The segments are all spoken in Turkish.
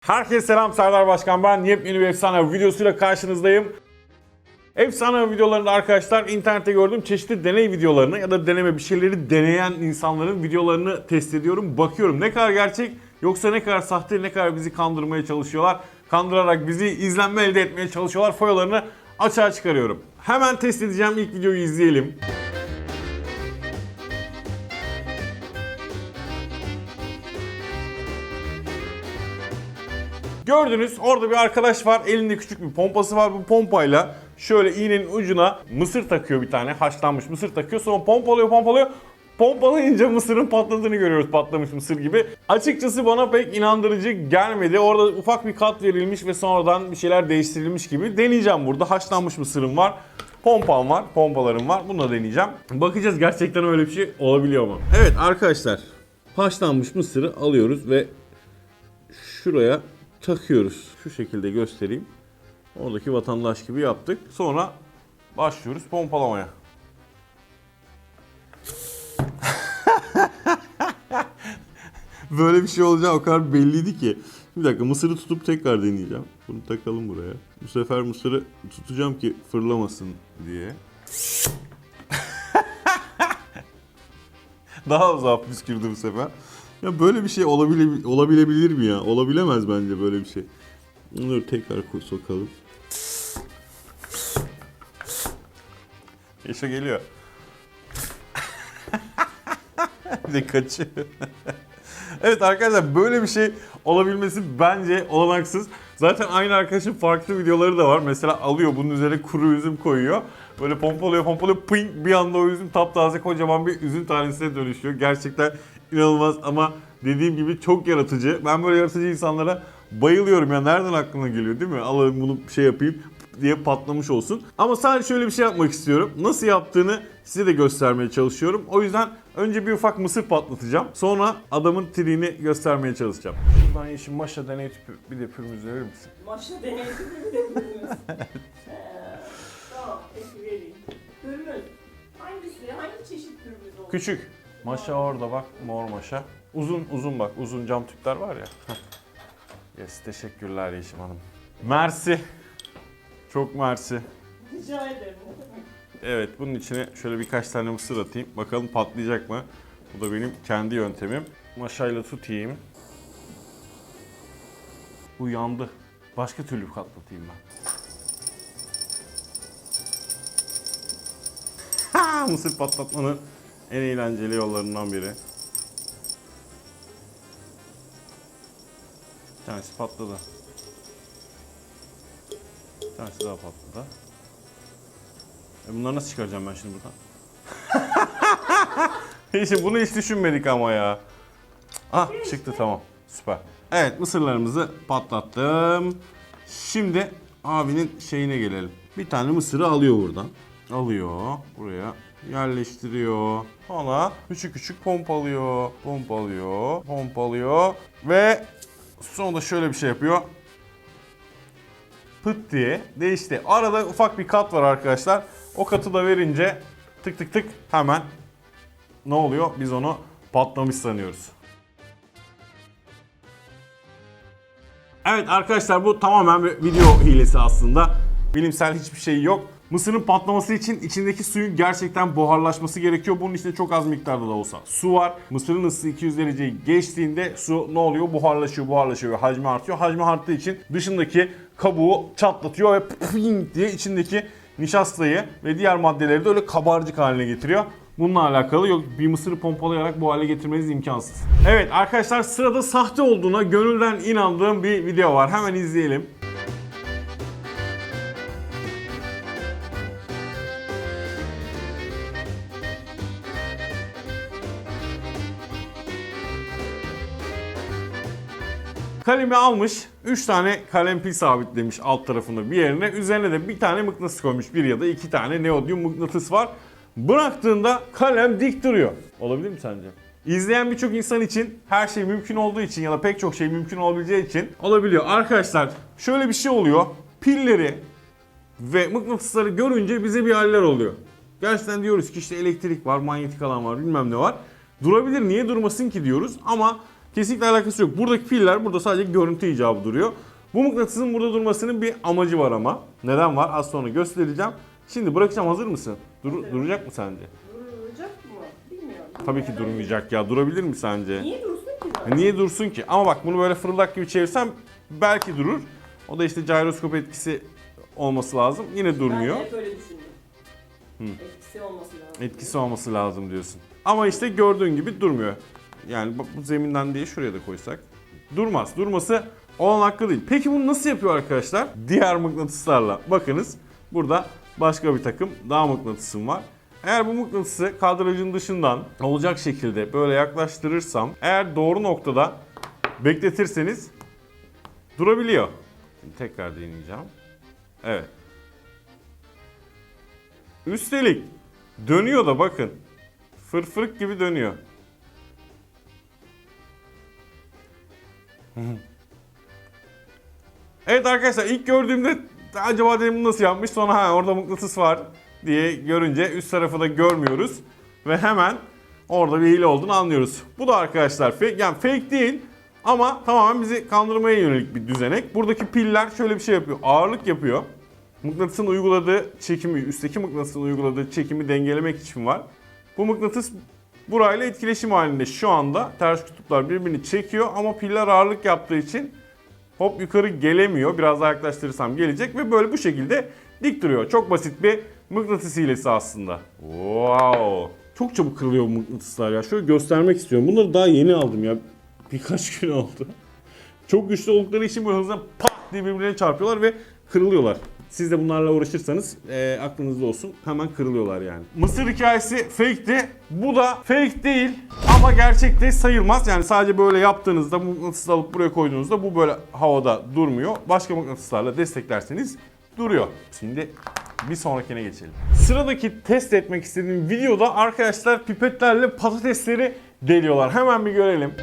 Herkese selam Serdar Başkan ben yepyeni bir efsane videosuyla karşınızdayım. Efsane videolarında arkadaşlar internette gördüğüm çeşitli deney videolarını ya da deneme bir şeyleri deneyen insanların videolarını test ediyorum. Bakıyorum ne kadar gerçek yoksa ne kadar sahte ne kadar bizi kandırmaya çalışıyorlar. Kandırarak bizi izlenme elde etmeye çalışıyorlar. Foyalarını açığa çıkarıyorum. Hemen test edeceğim ilk videoyu izleyelim. Gördünüz orada bir arkadaş var. Elinde küçük bir pompası var. Bu pompayla şöyle iğnenin ucuna mısır takıyor bir tane. Haşlanmış mısır takıyor. Sonra pompalıyor pompalıyor. Pompalayınca mısırın patladığını görüyoruz patlamış mısır gibi. Açıkçası bana pek inandırıcı gelmedi. Orada ufak bir kat verilmiş ve sonradan bir şeyler değiştirilmiş gibi. Deneyeceğim burada. Haşlanmış mısırım var. Pompam var, pompalarım var. Bunu da deneyeceğim. Bakacağız gerçekten öyle bir şey olabiliyor mu? Evet arkadaşlar. Haşlanmış mısırı alıyoruz ve şuraya takıyoruz. Şu şekilde göstereyim. Oradaki vatandaş gibi yaptık. Sonra başlıyoruz pompalamaya. Böyle bir şey olacağı o kadar belliydi ki. Bir dakika mısırı tutup tekrar deneyeceğim. Bunu takalım buraya. Bu sefer mısırı tutacağım ki fırlamasın diye. Daha uzağa püskürdü bu sefer. Ya böyle bir şey olabile, olabilebilir mi ya? Olabilemez bence böyle bir şey. Dur tekrar sokalım. Yaşa geliyor. bir de kaçıyor. evet arkadaşlar böyle bir şey olabilmesi bence olanaksız. Zaten aynı arkadaşın farklı videoları da var. Mesela alıyor bunun üzerine kuru üzüm koyuyor. Böyle pompalıyor pompalıyor ping bir anda o üzüm taptaze kocaman bir üzüm tanesine dönüşüyor. Gerçekten inanılmaz ama dediğim gibi çok yaratıcı. Ben böyle yaratıcı insanlara bayılıyorum ya. Nereden aklına geliyor değil mi? Alayım bunu şey yapayım diye patlamış olsun. Ama sadece şöyle bir şey yapmak istiyorum. Nasıl yaptığını size de göstermeye çalışıyorum. O yüzden önce bir ufak mısır patlatacağım. Sonra adamın triğini göstermeye çalışacağım. Şuradan yeşil maşa deney tüpü bir de pürmüz verir misin? Maşa deneyimi mi dediniz? Ee, tamam, peki vereyim. Pürmüz. Hangisi, hangi çeşit pürmüz olur? Küçük. Maşa orada bak mor maşa. Uzun uzun bak uzun cam tüpler var ya. Yes teşekkürler Yeşim Hanım. Mersi. Çok mersi. Rica ederim. Evet bunun içine şöyle birkaç tane mısır atayım. Bakalım patlayacak mı? Bu da benim kendi yöntemim. Maşayla tutayım. Bu yandı. Başka türlü patlatayım ben. Ha, mısır patlatmanın en eğlenceli yollarından biri. Bir tanesi patladı. Bir tanesi daha patladı. E bunları nasıl çıkaracağım ben şimdi buradan? Hiç bunu hiç düşünmedik ama ya. Ah çıktı tamam. Süper. Evet mısırlarımızı patlattım. Şimdi abinin şeyine gelelim. Bir tane mısırı alıyor buradan. Alıyor. Buraya yerleştiriyor. Sonra küçük küçük pompalıyor. Pompalıyor. Pompalıyor. Ve sonra da şöyle bir şey yapıyor pıt diye değişti. Arada ufak bir kat var arkadaşlar. O katı da verince tık tık tık hemen ne oluyor? Biz onu patlamış sanıyoruz. Evet arkadaşlar bu tamamen bir video hilesi aslında. Bilimsel hiçbir şey yok. Mısırın patlaması için içindeki suyun gerçekten buharlaşması gerekiyor. Bunun içinde çok az miktarda da olsa su var. Mısırın ısısı 200 dereceyi geçtiğinde su ne oluyor? Buharlaşıyor, buharlaşıyor ve hacmi artıyor. Hacmi arttığı için dışındaki kabuğu çatlatıyor ve ping diye içindeki nişastayı ve diğer maddeleri de öyle kabarcık haline getiriyor. Bununla alakalı yok bir mısırı pompalayarak bu hale getirmeniz imkansız. Evet arkadaşlar sırada sahte olduğuna gönülden inandığım bir video var. Hemen izleyelim. Kalemi almış, 3 tane kalem pil sabitlemiş alt tarafında bir yerine. Üzerine de bir tane mıknatıs koymuş. Bir ya da iki tane neodyum mıknatıs var. Bıraktığında kalem dik duruyor. Olabilir mi sence? İzleyen birçok insan için her şey mümkün olduğu için ya da pek çok şey mümkün olabileceği için olabiliyor. Arkadaşlar şöyle bir şey oluyor. Pilleri ve mıknatısları görünce bize bir haller oluyor. Gerçekten diyoruz ki işte elektrik var, manyetik alan var, bilmem ne var. Durabilir, niye durmasın ki diyoruz ama Kesinlikle alakası yok. Buradaki piller burada sadece görüntü icabı duruyor. Bu mıknatısın burada durmasının bir amacı var ama. Neden var? Az sonra göstereceğim. Şimdi bırakacağım. Hazır mısın? Dur- Hazırım. duracak mı sence? Duracak mı? Bilmiyorum. Tabii ki durmayacak ya. Durabilir mi sence? Niye dursun ki? Zaten? Niye dursun ki? Ama bak bunu böyle fırıldak gibi çevirsem belki durur. O da işte gyroskop etkisi olması lazım. Yine durmuyor. Ben hep öyle düşündüm. Hı. Etkisi olması lazım. Etkisi olması lazım diyorsun. Ama işte gördüğün gibi durmuyor. Yani bak bu zeminden değil şuraya da koysak. Durmaz. Durması olan hakkı değil. Peki bunu nasıl yapıyor arkadaşlar? Diğer mıknatıslarla. Bakınız burada başka bir takım daha mıknatısım var. Eğer bu mıknatısı kadrajın dışından olacak şekilde böyle yaklaştırırsam eğer doğru noktada bekletirseniz durabiliyor. Şimdi tekrar deneyeceğim. Evet. Üstelik dönüyor da bakın. Fırfırık gibi dönüyor. Evet arkadaşlar ilk gördüğümde acaba dedim nasıl yapmış sonra ha orada mıknatıs var diye görünce üst tarafı da görmüyoruz ve hemen orada bir hile olduğunu anlıyoruz. Bu da arkadaşlar fake yani fake değil ama tamamen bizi kandırmaya yönelik bir düzenek. Buradaki piller şöyle bir şey yapıyor. Ağırlık yapıyor. Mıknatısın uyguladığı çekimi, üstteki mıknatısın uyguladığı çekimi dengelemek için var. Bu mıknatıs burayla etkileşim halinde şu anda ters kutuplar birbirini çekiyor ama piller ağırlık yaptığı için hop yukarı gelemiyor. Biraz daha yaklaştırırsam gelecek ve böyle bu şekilde dik duruyor. Çok basit bir mıknatıs hilesi aslında. Wow. Çok çabuk kırılıyor bu mıknatıslar ya. Şöyle göstermek istiyorum. Bunları daha yeni aldım ya. Birkaç gün oldu. Çok güçlü oldukları için böyle hızla pat diye birbirlerine çarpıyorlar ve kırılıyorlar. Siz de bunlarla uğraşırsanız e, aklınızda olsun hemen kırılıyorlar yani. Mısır hikayesi fake'ti. Bu da fake değil ama gerçek de sayılmaz. Yani sadece böyle yaptığınızda mıknatısı alıp buraya koyduğunuzda bu böyle havada durmuyor. Başka mıknatıslarla desteklerseniz duruyor. Şimdi bir sonrakine geçelim. Sıradaki test etmek istediğim videoda arkadaşlar pipetlerle patatesleri deliyorlar. Hemen bir görelim.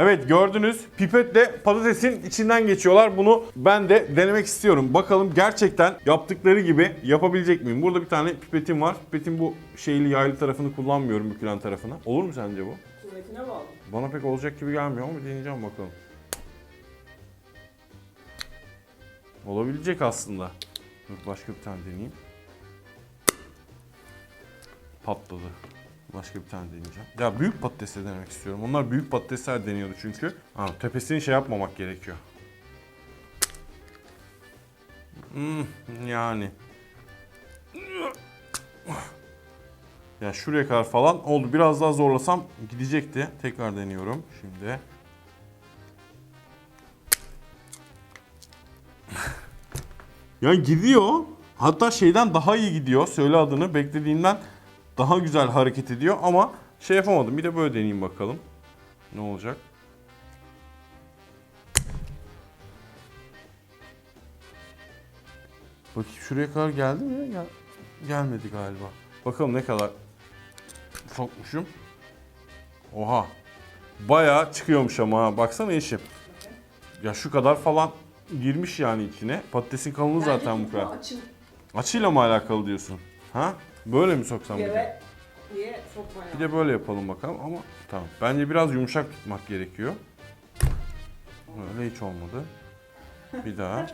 Evet gördünüz pipetle patatesin içinden geçiyorlar. Bunu ben de denemek istiyorum. Bakalım gerçekten yaptıkları gibi yapabilecek miyim? Burada bir tane pipetim var. Pipetin bu şeyli yaylı tarafını kullanmıyorum bükülen tarafını. Olur mu sence bu? Kuvvetine bağlı. Bana pek olacak gibi gelmiyor ama deneyeceğim bakalım. Olabilecek aslında. Dur başka bir tane deneyeyim. Patladı. Başka bir tane deneyeceğim. Ya büyük patatesle denemek istiyorum. Onlar büyük patatesler deniyordu çünkü. Ha, tepesini şey yapmamak gerekiyor. Hmm, yani. Ya şuraya kadar falan oldu. Biraz daha zorlasam gidecekti. Tekrar deniyorum şimdi. ya gidiyor. Hatta şeyden daha iyi gidiyor. Söyle adını. Beklediğimden daha güzel hareket ediyor ama şey yapamadım. Bir de böyle deneyeyim bakalım. Ne olacak? Bakayım şuraya kadar geldi mi? Gel gelmedi galiba. Bakalım ne kadar sokmuşum. Oha. Bayağı çıkıyormuş ama ha. Baksana eşim. Ya şu kadar falan girmiş yani içine. Patatesin kalınlığı zaten bu kadar. Açıyla mı alakalı diyorsun? Ha? Böyle mi soksam bir de? Bir de böyle yapalım bakalım ama tamam. Bence biraz yumuşak tutmak gerekiyor. Öyle hiç olmadı. Bir daha.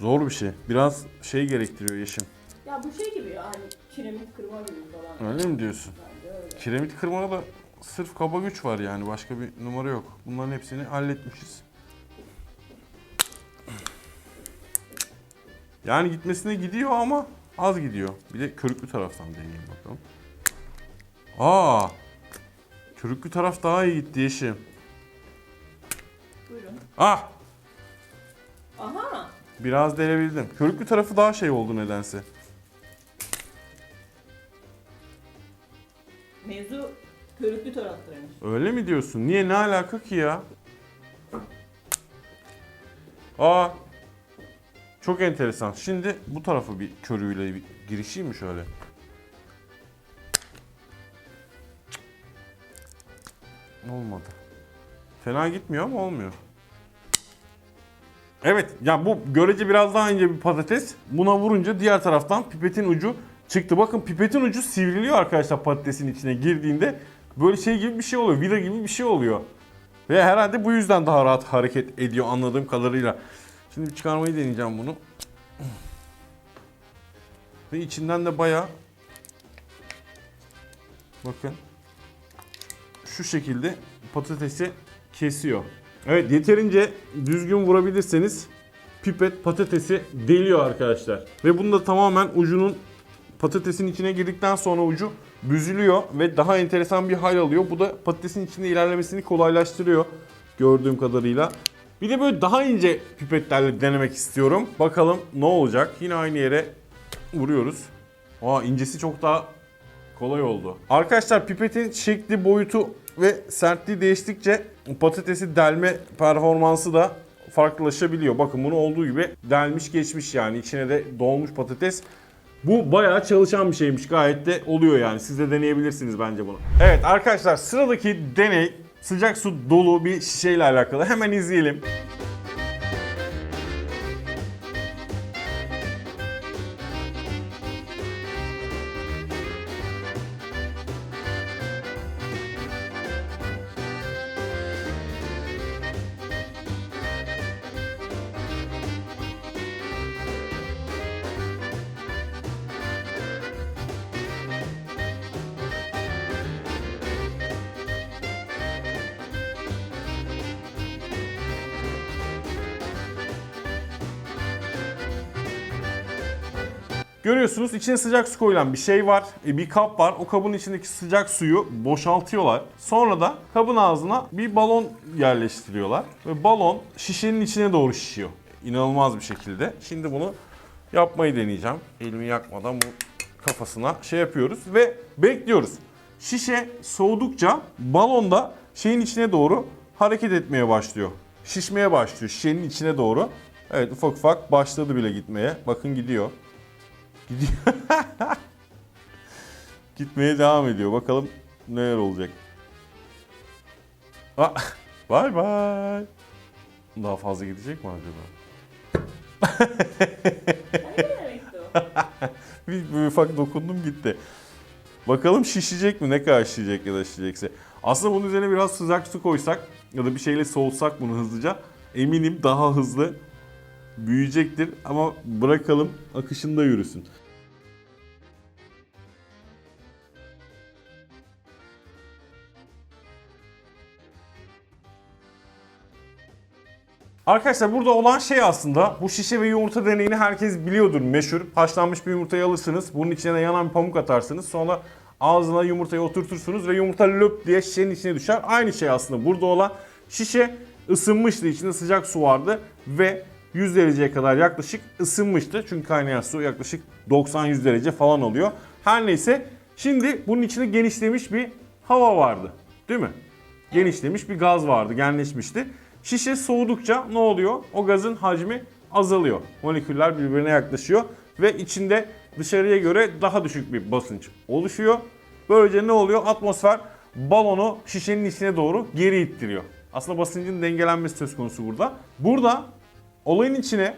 Zor bir şey. Biraz şey gerektiriyor Yeşim. Ya bu şey gibi ya hani kiremit kırma gibi falan. Öyle mi diyorsun? Bence öyle. Kiremit kırmada da sırf kaba güç var yani. Başka bir numara yok. Bunların hepsini halletmişiz. Yani gitmesine gidiyor ama az gidiyor. Bir de körüklü taraftan deneyeyim bakalım. Aa! Körüklü taraf daha iyi gitti Yeşim. Buyurun. Ah! Aha. Biraz delebildim. Körüklü tarafı daha şey oldu nedense. Mevzu körüklü taraftaymış. Öyle mi diyorsun? Niye ne alaka ki ya? Aa. Çok enteresan. Şimdi bu tarafa bir körüyle bir girişeyim mi şöyle? Olmadı. Fena gitmiyor ama olmuyor. Evet ya bu görece biraz daha ince bir patates. Buna vurunca diğer taraftan pipetin ucu çıktı. Bakın pipetin ucu sivriliyor arkadaşlar patatesin içine girdiğinde. Böyle şey gibi bir şey oluyor. Vida gibi bir şey oluyor. Ve herhalde bu yüzden daha rahat hareket ediyor anladığım kadarıyla. Şimdi çıkarmayı deneyeceğim bunu. Ve içinden de bayağı bakın şu şekilde patatesi kesiyor. Evet yeterince düzgün vurabilirseniz pipet patatesi deliyor arkadaşlar. Ve bunda tamamen ucunun patatesin içine girdikten sonra ucu büzülüyor ve daha enteresan bir hal alıyor. Bu da patatesin içinde ilerlemesini kolaylaştırıyor gördüğüm kadarıyla. Bir de böyle daha ince pipetlerle denemek istiyorum. Bakalım ne olacak. Yine aynı yere vuruyoruz. Aa incesi çok daha kolay oldu. Arkadaşlar pipetin şekli, boyutu ve sertliği değiştikçe patatesi delme performansı da farklılaşabiliyor. Bakın bunu olduğu gibi delmiş geçmiş yani içine de dolmuş patates. Bu bayağı çalışan bir şeymiş gayet de oluyor yani. Siz de deneyebilirsiniz bence bunu. Evet arkadaşlar sıradaki deney sıcak su dolu bir şişeyle alakalı. Hemen izleyelim. Görüyorsunuz içine sıcak su koyulan bir şey var. e, Bir kap var. O kabın içindeki sıcak suyu boşaltıyorlar. Sonra da kabın ağzına bir balon yerleştiriyorlar. Ve balon şişenin içine doğru şişiyor. İnanılmaz bir şekilde. Şimdi bunu yapmayı deneyeceğim. Elimi yakmadan bu kafasına şey yapıyoruz ve bekliyoruz. Şişe soğudukça balon da şeyin içine doğru hareket etmeye başlıyor. Şişmeye başlıyor şişenin içine doğru. Evet ufak ufak başladı bile gitmeye. Bakın gidiyor. Gitmeye devam ediyor. Bakalım neler olacak. Ah, Bye bye. Daha fazla gidecek mi acaba? Bir, bir ufak dokundum gitti. Bakalım şişecek mi? Ne kadar şişecek ya da şişecekse. Aslında bunun üzerine biraz sıcak su koysak ya da bir şeyle soğutsak bunu hızlıca eminim daha hızlı büyüyecektir ama bırakalım akışında yürüsün. Arkadaşlar burada olan şey aslında bu şişe ve yumurta deneyini herkes biliyordur meşhur. Haşlanmış bir yumurtayı alırsınız. Bunun içine yanan bir pamuk atarsınız. Sonra ağzına yumurtayı oturtursunuz ve yumurta löp diye şişenin içine düşer. Aynı şey aslında burada olan şişe ısınmıştı. İçinde sıcak su vardı ve 100 dereceye kadar yaklaşık ısınmıştı. Çünkü kaynayan su yaklaşık 90-100 derece falan oluyor. Her neyse şimdi bunun içinde genişlemiş bir hava vardı. Değil mi? Genişlemiş bir gaz vardı, genleşmişti. Şişe soğudukça ne oluyor? O gazın hacmi azalıyor. Moleküller birbirine yaklaşıyor ve içinde dışarıya göre daha düşük bir basınç oluşuyor. Böylece ne oluyor? Atmosfer balonu şişenin içine doğru geri ittiriyor. Aslında basıncın dengelenmesi söz konusu burada. Burada olayın içine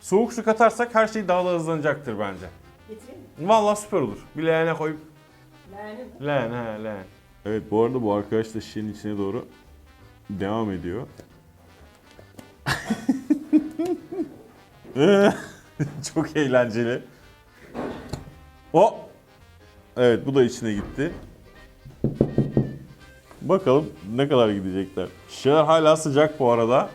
soğuk su katarsak her şey daha da hızlanacaktır bence. Getireyim mi? Vallahi süper olur. Bir leğene koyup Leğeni mi? Leğen he leğen. Evet bu arada bu arkadaş da şişenin içine doğru devam ediyor. Çok eğlenceli. O. Evet bu da içine gitti. Bakalım ne kadar gidecekler. Şişeler hala sıcak bu arada.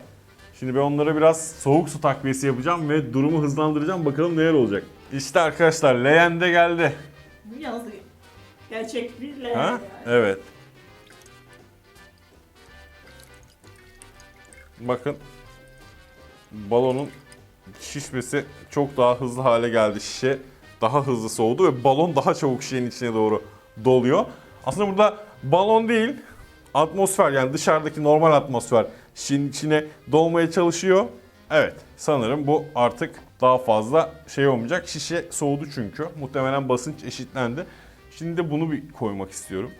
Şimdi ben onlara biraz soğuk su takviyesi yapacağım ve durumu hızlandıracağım. Bakalım neler olacak. İşte arkadaşlar leğen de geldi. Bu yalnız gerçek bir leğen Ha? yani. Evet. Bakın balonun şişmesi çok daha hızlı hale geldi. Şişe daha hızlı soğudu ve balon daha çabuk şişenin içine doğru doluyor. Aslında burada balon değil, atmosfer yani dışarıdaki normal atmosfer Çin içine dolmaya çalışıyor. Evet sanırım bu artık daha fazla şey olmayacak. Şişe soğudu çünkü. Muhtemelen basınç eşitlendi. Şimdi de bunu bir koymak istiyorum.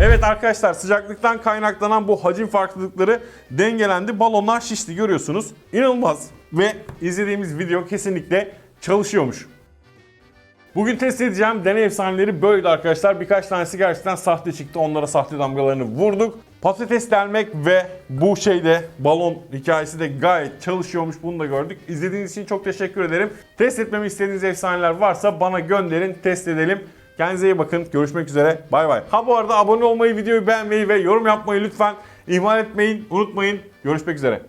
Evet arkadaşlar sıcaklıktan kaynaklanan bu hacim farklılıkları dengelendi. Balonlar şişti görüyorsunuz. İnanılmaz ve izlediğimiz video kesinlikle çalışıyormuş. Bugün test edeceğim deney efsaneleri böyle arkadaşlar. Birkaç tanesi gerçekten sahte çıktı. Onlara sahte damgalarını vurduk. Patates delmek ve bu şeyde balon hikayesi de gayet çalışıyormuş. Bunu da gördük. İzlediğiniz için çok teşekkür ederim. Test etmemi istediğiniz efsaneler varsa bana gönderin. Test edelim. Kendinize iyi bakın. Görüşmek üzere. Bay bay. Ha bu arada abone olmayı, videoyu beğenmeyi ve yorum yapmayı lütfen ihmal etmeyin. Unutmayın. Görüşmek üzere.